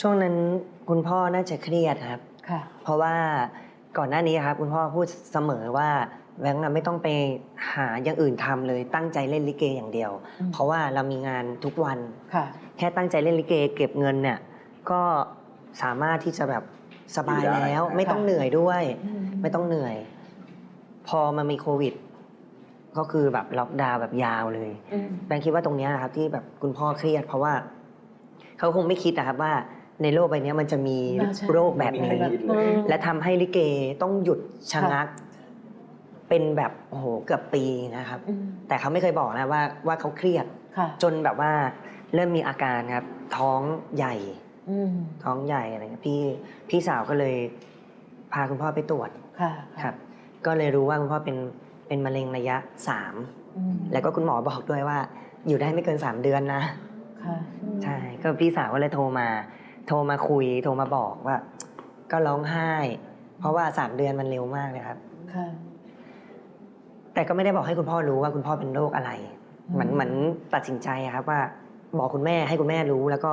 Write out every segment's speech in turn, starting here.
ช่วงนั้นคุณพ่อน่าจะเครียดครับ ค่ะ เพราะว่าก่อนหน้านี้ครับ คุณพ่อพูดเสมอว่าแบงค์อะไม่ต้องไปหาอย่างอื่นทำเลยตั้งใจเล่นลิเกอย่างเดียว อืม เพราะว่าเรามีงานทุกวัน ค่ะ แค่ตั้งใจเล่นลิเกเก็บเงินเนี่ยก็สามารถที่จะแบบสบายอยู่ได้ แล้วค่ะไม่ต้องเหนื่อยด้วย ไม่ต้องเหนื่อย พอมันมีโควิด ก็คือแบบล็อกดาวน์แบบยาวเลยอืมแบงค์คิดว่าตรงเนี้ยครับที่แบบคุณพ่อเครียด เพราะว่า เขาคงไม่คิดนะครับว่า ในโลกใบเนี้ยมันจะมีอ่าใช่โรคแบบนี้ไม่มีใครคิดเลยและทำให้ลิเกต้องหยุดชะงัก เป็นแบบโอ้โหเกือบปีนะครับอืมแต่เขาไม่เคยบอกนะว่าว่าเขาเครียดค่ะจนแบบว่าเริ่มมีอาการครับ ท้องใหญ่อืมท้องใหญ่อะไรเงี้ยพี่พี่สาวก็เลยพาคุณพ่อไปตรวจค่ะครับ ก็เลยรู้ว่าคุณพ่อเป็นเป็นมะเร็งระยะสามอืมแล้วก็คุณหมอบอกด้วยว่า อยู่ได้ไม่เกินสามเดือนนะค่ะใช่ ก็พี่สาวก็เลยโทรมา โทรมาคุย โทรมาบอกว่า ก็ร้องไห้ เพราะว่าสามเดือนมันเร็วมากเลยครับ ค่ะ แต่ก็ไม่ได้บอกให้คุณพ่อรู้ว่าคุณพ่อเป็นโรคอะไรอืมเหมือนเหมือนตัดสินใจอะครับ ว่าบอกคุณแม่ให้คุณแม่รู้ แล้วก็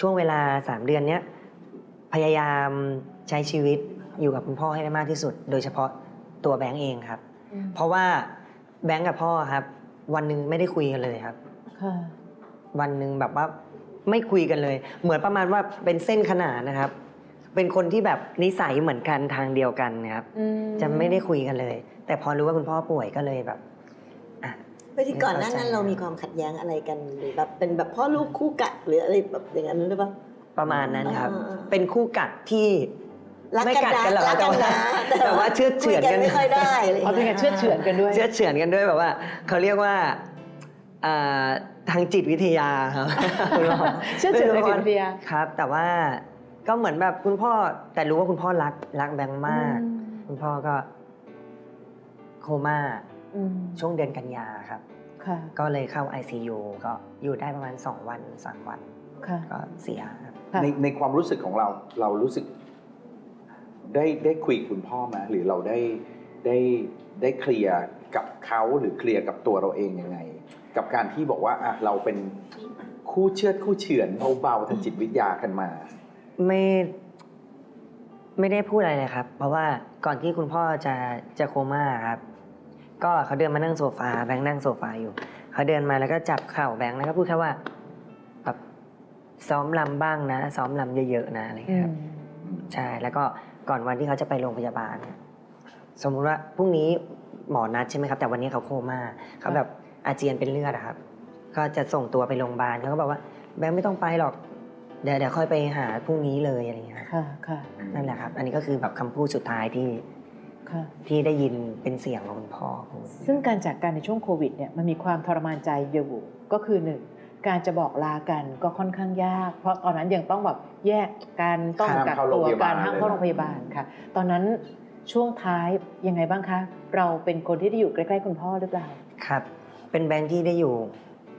ช่วงเวลาสามเดือนเนี้ยพยายามใช้ชีวิตอยู่กับคุณพ่อให้ได้มากที่สุด โดยเฉพาะตัวแบงก์เองครับ อืม เพราะว่าแบงก์กับพ่อครับ วันหนึ่งไม่ได้คุยกันเลยครับ ค่ะ วันหนึ่งแบบว่า ไม่คุยกันเลย เหมือนประมาณว่าเป็นเส้นขนานนะครับ เป็นคนที่แบบนิสัยเหมือนกันทางเดียวกันนะครับ อืมจะไม่ได้คุยกันเลย แต่พอรู้ว่าคุณพ่อป่วยก็เลยแบบอะเมื่อที่ก่อนหน้านั้นเรามีความขัดแย้งอะไรกันหรือแบบเป็นแบบพ่อลูกคู่กัดหรืออะไรแบบอย่างนั้นหรือเปล่า ประมาณนั้นครับ อ่าเป็นคู่กัดที่ รักไม่กันกัดนะกันหรอกรักกันนะแต่ว่าเชื่อดเฉือนกัน คุยไม่ค่อยได้อะไรอย่างอ๋อเป็นไงเงี้ยเชื่อดเฉือนกันด้วย เชื่อดเฉือนกันด้วยแบบว่าเขาเรียกว่าอ่า ทางจิตวิทยาครับเชื่อดเฉือนในจิตวิทยาครับ แต่ว่าก็เหมือนแบบคุณพ่อ แต่รู้ว่าคุณพ่อรักรักแบงค์มากอืมคุณพ่อก็ โคม่าอืมช่วงเดือนกันยาครับค่ะก็เลยเข้า ICU ก็อยู่ได้ประมาณ 2 วัน3วันค่ะก็เสียครับค่ะในในความรู้สึกของเราเรารู้สึก ได้ได้คุยกับคุณพ่อไหมหรือเราได้ได้ได้เคลียร์กับเขาหรือเคลียร์กับตัวเราเองยังไง กับการที่บอกว่าอะเราเป็นคู่เชือดคู่เฉือนเบาๆทางจิตวิทยากันมา ไม่ไม่ได้พูดอะไรเลยครับ เพราะว่าก่อนที่คุณพ่อจะจะโคม่าครับ ก็เขาเดินมานั่งโซฟาแบงค์นั่งโซฟาอยู่ เขาเดินมาแล้วก็จับเข่าแบงค์แล้วก็พูดแค่ว่าแบบซ้อมลำบ้างนะ ซ้อมลำเยอะๆนะอะไรอย่างอืเงี้ยคมรับใช่แล้วก็ก่อนวันที่เขาจะไปโรงพยาบาลเนี่ยสมมุติว่าพรุ่งนี้หมอนัดใช่ไหมครับ แต่วันนี้เขาโคม่าเขาแบบ อาเจียนเป็นเลือดอะครับ ก็จะส่งตัวไปโรงพยาบาลเขาก็บอกว่าแบงค์ไม่ต้องไปหรอก เดี๋ยวเดี๋ยวค่อยไปหาพรุ่งนี้เลยอะไรอย่างเงี้ยครับค่ะค่ะนั่นแหละครับ อันนี้ก็คือแบบคำพูดสุดท้ายที่ค่ะ ที่ได้ยินเป็นเสียงของคุณพ่อพูด ซึ่งการจากการในช่วงโควิดเนี่ยมันมีความทรมานใจอยู่ก็คือหนึ่งการจะบอกลากันก็ค่อนข้างยาก เพราะตอนนั้นยังต้องแบบแยกกันต้องห้ามกักเข้าโรงตัวพยาบากัลนห้ามเลยเข้าโรงพยาบาลค่ะ ตอนนั้นช่วงท้ายยังไงบ้างคะ เราเป็นคนที่ได้อยู่ใกล้ ๆ คุณพ่อหรือเปล่า ครับ เป็นแบงค์ที่ได้อยู่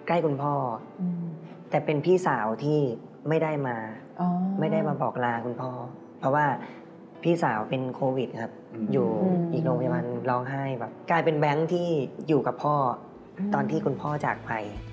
ใกล้คุณพ่ออืมแต่เป็นพี่สาวที่ไม่ได้มาอ๋อไม่ได้มาบอกลาคุณพ่อ เพราะว่าพี่สาวเป็นโควิดครับอืมอยู่อีกโรงพยาบาลร้องไห้แบบ กลายเป็นแบงค์ที่อยู่กับพ่ออตอนที่คุณพ่อจากไปค